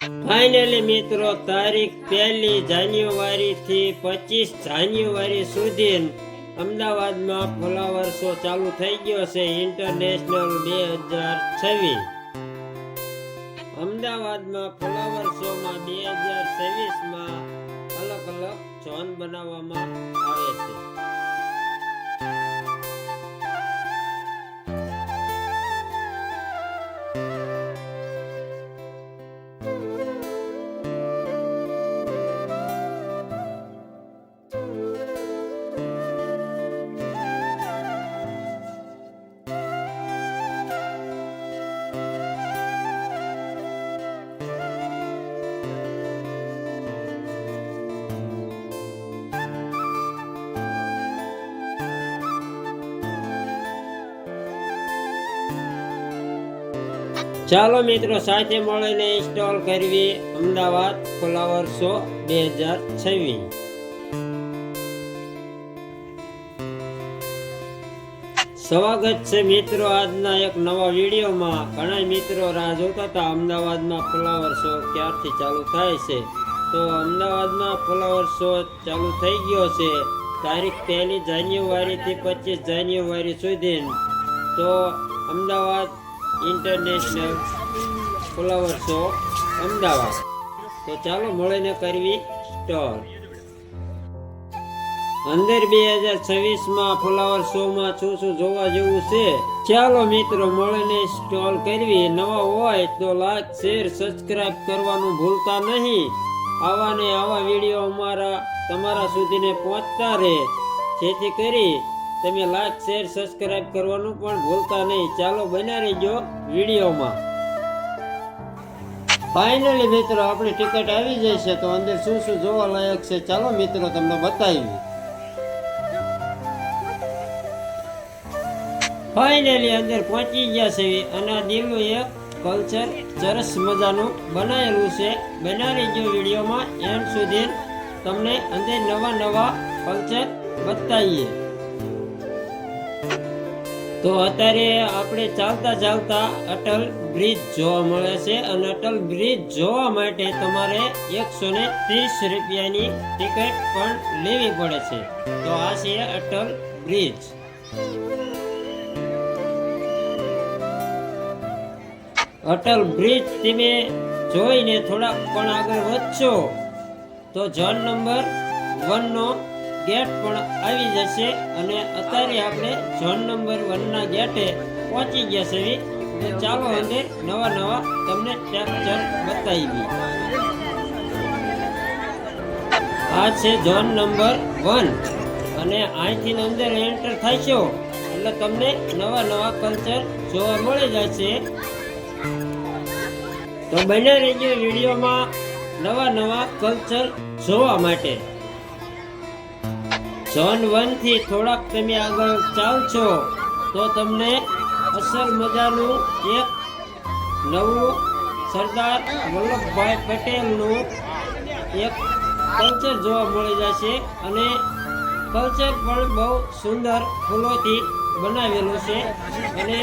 Finally મિત્રો, તારીખ પહેલી જાન્યુઆરી થી પચીસ જાન્યુઆરી સુધી અમદાવાદમાં ફ્લાવર શો ચાલુ થઈ ગયો છે ઇન્ટરનેશનલ બે હજાર છવ્વીસ. અમદાવાદમાં ફ્લાવર શોમાં બે હજાર છવ્વીસમાં અલગ અલગ ઝોન બનાવવામાં આવે છે. ચાલો મિત્રો, સાથે મળીને ઇન્સ્ટોલ કરવી. અમદાવાદ ફ્લાવર શો બે હજાર છવ્વીસ. સ્વાગત છે મિત્રો આજના એક નવા વિડીયોમાં. ઘણા મિત્રો રાહ જોતા હતા અમદાવાદમાં ફ્લાવર શો ક્યારથી ચાલુ થાય છે. તો અમદાવાદમાં ફ્લાવર શો ચાલુ થઈ ગયો છે. તારીખ પહેલી જાન્યુઆરીથી પચીસ જાન્યુઆરી સુધી તો Ahmedabad international flower show Ahmedabad. તો ચાલો મળીને કરવી સ્ટોલ. અંદર બે હજાર છવ્વીસમાં ફ્લાવર શો માં શું શું જોવા જેવું છે. ચાલો મિત્રો મળીને સ્ટોલ કરવી. નવા હોય તો લાઈક શેર સબસ્ક્રાઇબ કરવાનું ભૂલતા નહીં. આવા ને આવા વીડિયો અમારા, તમારા સુધીને પહોંચતા રહે. જેથી કરી તમે લાઈક, શેર, સબસ્ક્રાઇબ કરવાનું પણ ભૂલતા નહીં. ચાલો બન્યા રહેજો વિડીયોમાં. ફાઇનલી મિત્રો, આપણી ટિકિટ આવી જશે તો અંદર શું શું જોવા લાયક છે? ચાલો મિત્રો, તમને બતાવી ફાઇનલી અંદર પહોંચી ગયા છે. અને દિલનું એક કલ્ચર સરસ મજાનું બનાવેલું છે. બનાવી જો વિડીયોમાં. એન્ડ સુધી તમને અંદર નવા નવા કલ્ચર બતાવીએ. તો અત્યારે આપણે ચાલતા ચાલતા અટલ બ્રિજ જોવા મળે છે અને અટલ બ્રિજ જોવા માટે તમારે એકસો ને ત્રીસ રૂપિયાની ટિકિટ પણ લેવી પડે છે. તો આ છે અટલ બ્રિજ. અટલ બ્રિજ તમે જોઈને થોડાક પણ આગળ વધશો. તો જન નંબર વન નો ગેટ પણ આવી જશે અને અત્યારે આપણે ઝોન નંબર વન ના ગેટે પહોંચી ગયા છે તો ચાલો અંદર નવા નવા તમને ટેક્ચર બતાવી આ છે ઝોન નંબર વન. અને અહીંથી અંદર એન્ટર થશો એટલે તમને નવા નવા કલ્ચર જોવા મળી જશે. તો બને રહેજો વિડીયોમાં નવા નવા કલ્ચર જોવા માટે. ઝોન વનથી થોડાક તમે આગળ ચાલ છો, તો તમને અસલ મજાનું એક નવું સરદાર વલ્લભભાઈ પટેલનું એક કલ્ચર જોવા મળી જશે અને કલ્ચર પણ બહુ સુંદર ફૂલોથી બનાવેલું છે. અને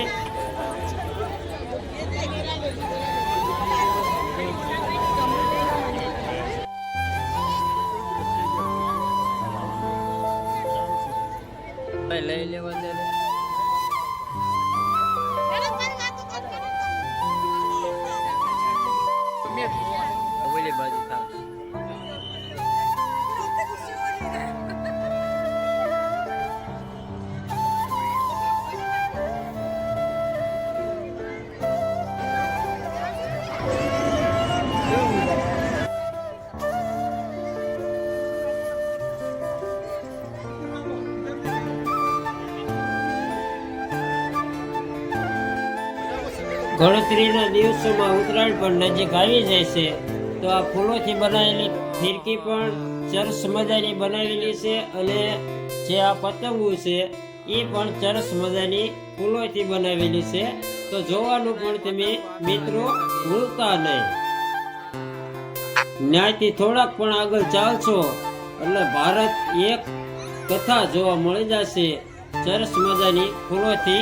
લઈ લેવા દે ગણતરીના દિવસોમાં ઉત્તરાયણ પણ નજીક આવી જાય છે. તો આ ફૂલોથી બનાવેલી ફિરકી પણ ચરસ મજાની બનાવેલી છે અને જે આ પતંગો છે એ પણ ચરસ મજાની ફૂલોથી બનાવેલી છે. તો જોવાનું પણ તમે મિત્રો ભૂલતા નહીં. ન્યાયથી થોડાક પણ આગળ ચાલશો, એટલે ભારત એક કથા જોવા મળી જશે. ચરસ મજાની ફૂલોથી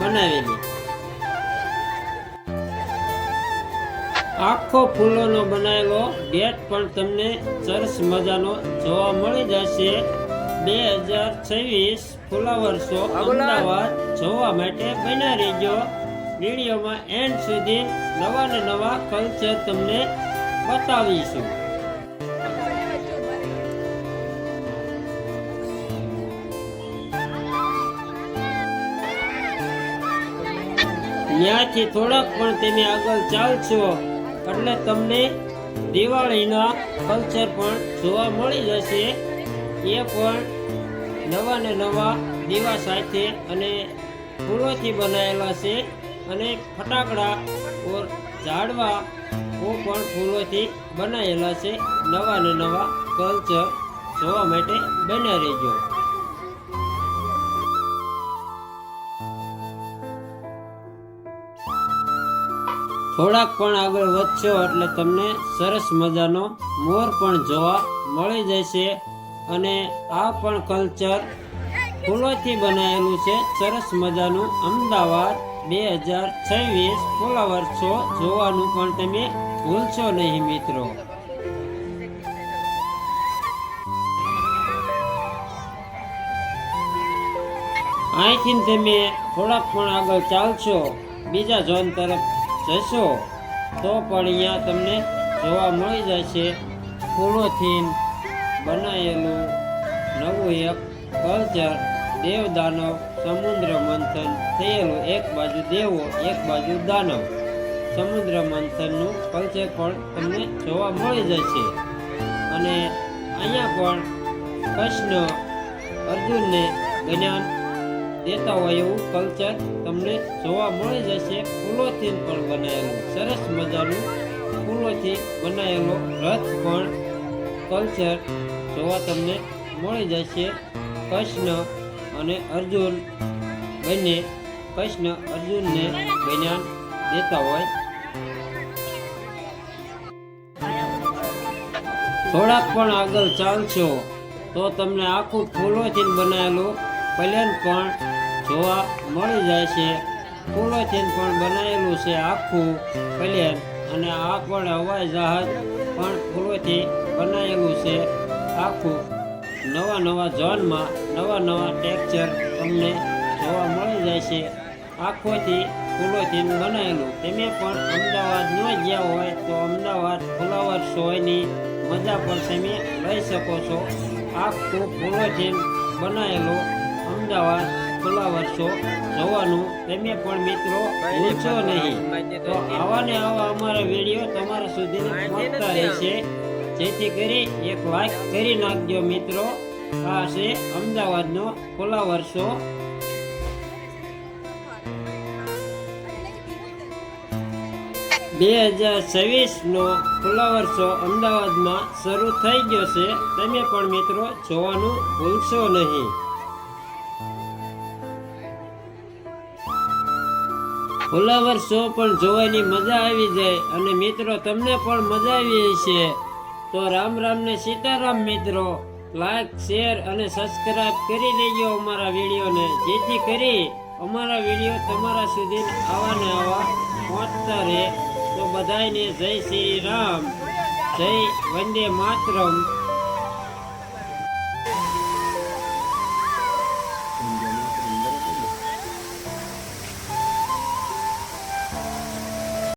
બનાવેલી. આખો ફૂલોનો બનાવેલો ગેટ પણ તમને સરસ મજાનો જોવા મળી જશે. બે હજાર છવ્વીસ ફુલાવર શો અમદાવાદ જોવા માટે બન્યા રહેજો. વિડીયોમાં એન્ડ સુધી નવા ને નવા કલ્ચર તમને બતાવીશું. ત્યાંથી થોડાક પણ તમે આગળ ચાલશો. એટલે તમને દિવાળીના કલ્ચર પણ જોવા મળી જશે. એ પણ નવા ને નવા દીવા સાથે અને ફૂલોથી બનાવેલા છે અને ફટાકડા ઓર ઝાડવા ઓ પણ ફૂલોથી બનાવેલા છે. નવા ને નવા કલ્ચર જોવા માટે બન્યા રહેજો. થોડાક પણ આગળ વધશો એટલે તમને સરસ મજાનો મોર પણ જોવા મળી જશે અને આ પણ કલ્ચર ફૂલોથી બનાવેલું છે. સરસ મજાનું અમદાવાદ બે હજાર છવ્વીસ ફુલાવર છો જોવાનું પણ તમે ભૂલશો નહીં મિત્રો. અહીંથી તમે થોડાક પણ આગળ ચાલશો. બીજા ઝોન તરફ જશો, તો પણ અહીંયા તમને જોવા મળી જશે. ફૂલોથી બનાવેલું નવું એક કલ્ચર દેવદાનવ સમુદ્ર મંથન થયેલું. એક બાજુ દેવો, એક બાજુ દાનવ. સમુદ્ર મંથનનું કલ્ચર પણ તમને જોવા મળી જશે. અને અહીંયા પણ કૃષ્ણ અર્જુનને જ્ઞાન દેતા હોય એવું કલ્ચર તમને જોવા મળી જશે. ફૂલોથી પણ બનાવેલું સરસ મજાનું ફૂલોથી બનાવેલો રથ પણ કલ્ચર જોવા તમને મળી જશે. કૃષ્ણ અને અર્જુન બંને કૃષ્ણ અર્જુનને બન્યા દેતા હોય. થોડાક પણ આગળ ચાલશો તો તમને આખું ફૂલોથી બનાવેલું પ્લેન પણ જોવા મળી જાય છે ફૂલોથી પણ બનાવેલું છે આખું પ્લેન અને આ હવાઈ જહાજ પણ પૂર્વથી બનાવેલું છે આખું. નવા નવા ઝોનમાં નવા નવા ટેક્ચર તમને જોવા મળી જાય છે આખોથી ફૂલોથી બનાવેલું. તમે પણ અમદાવાદ ન ગયા હોય તો અમદાવાદ ફ્લાવર શોની મજા પણ તમે લઈ શકો છો. આખું ફૂલોથી બનાવેલો અમદાવાદ ફુલાવર વર્ષો જવાનું તમે પણ મિત્રો ભૂલશો નહીં તો આવા ને આવા અમારા વીડિયો તમારા સુધી પહોંચતા રહેશે. જેથી કરી એક લાઈક કરી નાખજો મિત્રો. આ છે અમદાવાદનો ફુલાવર વર્ષો. બે હજાર છવ્વીસનો ખુલ્લા વર્ષો અમદાવાદમાં શરૂ થઈ ગયો છે. તમે પણ મિત્રો જોવાનું ભૂલશો નહીં. ફુલાવર શો પણ જોવાની મજા આવી જાય અને મિત્રો, તમને પણ મજા આવી છે તો રામ રામ ને સીતારામ મિત્રો લાઈક શેર અને સબસ્ક્રાઇબ કરી લેજો અમારા વિડીયોને. જેથી કરી અમારા વીડિયો તમારા સુધી આવા ને આવા પહોંચતા રહે. તો બધાને જય શ્રી રામ. જય વંદે માતરમ.